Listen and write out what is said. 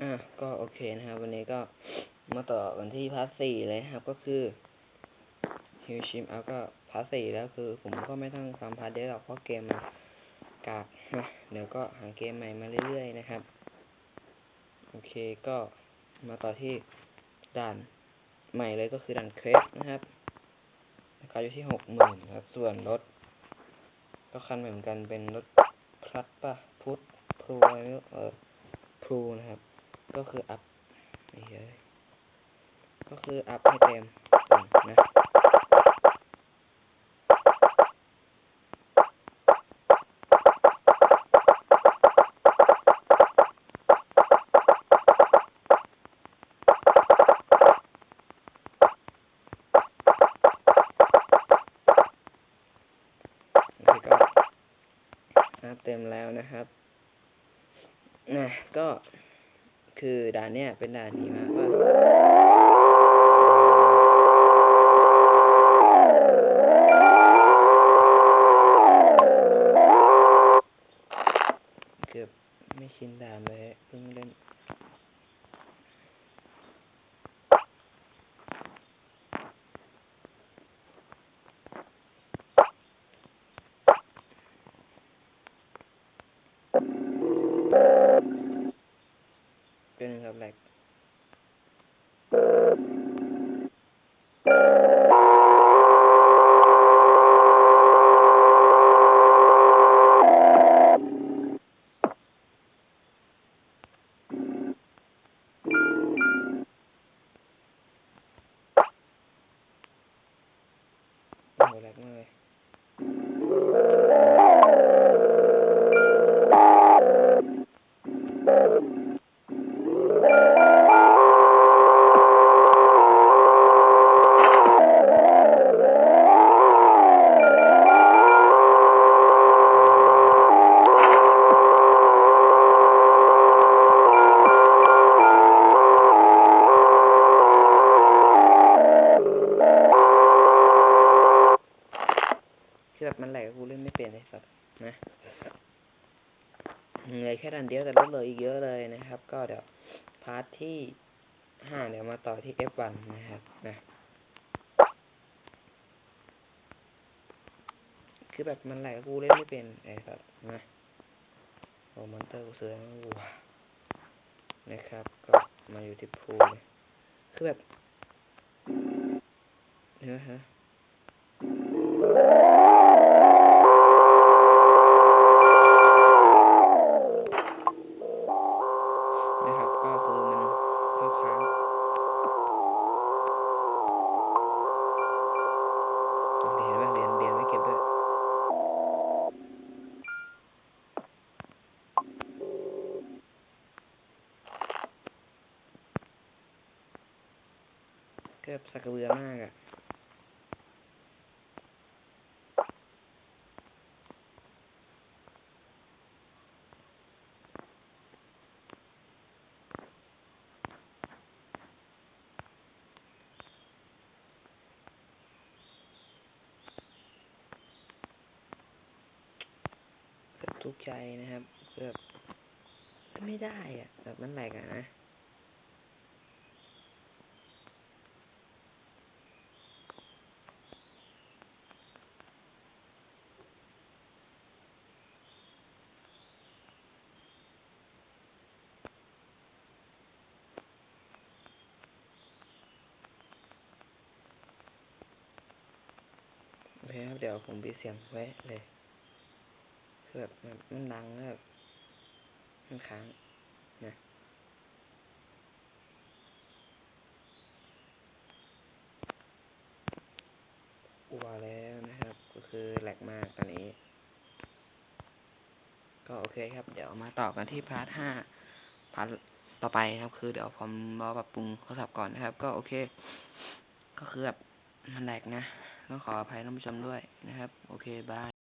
อะก็โอเคนะครับ วันนี้ก็มาต่อกันที่พาร์ทสี่เลยครับ ก็คือฮิวชิมเอาก็พาร์ทสี่แล้วคือ ผมก็ไม่ต้องทำพาร์ทเดียวหรอกเพราะเกมมันกากนะเดี๋ยวก็หาเกมใหม่มาเรื่อยๆนะครับ โอเคก็มาต่อที่ด่านใหม่เลยก็คือด่านเครสนะครับราคาอยู่ที่หกหมื่นครับ ส่วนรถ ก็คันเหมือนกันเป็นรถพลัดปะพุทธพลูอะไรไม่รู้เออพลูนะครับ ก็คืออัพไอ้เฮ้ยก็คืออัพให้เต็มนะโอเคก็อัพเต็มแล้วนะครับนะก็ คือด่านเนี้ยเป็นด่านดีมากว่าเกือบไม่ชินด่านเลยเพิ่งเล่น เป็นครับแหลก หมดแหลกมากเลยคือ เหนื่อยแค่ดันเดียวแต่ลดเหลืออีกเยอะเลยนะครับ ก็เดี๋ยวพาร์ทที่ห้าเดี๋ยวมาต่อที่ F1 นะครับนะคือแบบมันแหลกกูเล่นไม่เป็นไอ้สัตว์นะโอ้มอนเตอร์กูเสือมันวัวนะครับ ก็มาอยู่ที่พูลคือแบบเนื้อฮะ เกือบสักกระเบือมากอะเกือบทุกใจนะครับเกือบไม่ได้อะแบบมันแหลกอะนะ เคครับเดี๋ยวผมปิดเสียงไว้เลยคือแบบมันมันดังแล้วแบบมันค้างนะอัวแล้วนะครับ ก็คือแหลกมากตอนนี้ ก็โอเคครับ เดี๋ยวมาต่อกันที่พาร์ทห้าพาร์ทต่อไปครับ คือเดี๋ยวผมรอปรับปรุงโทรศัพท์ก่อนนะครับ ก็โอเค ก็คือแบบมันแหลกนะ ต้องขออภัยท่านผู้ชมด้วยนะครับ โอเค บาย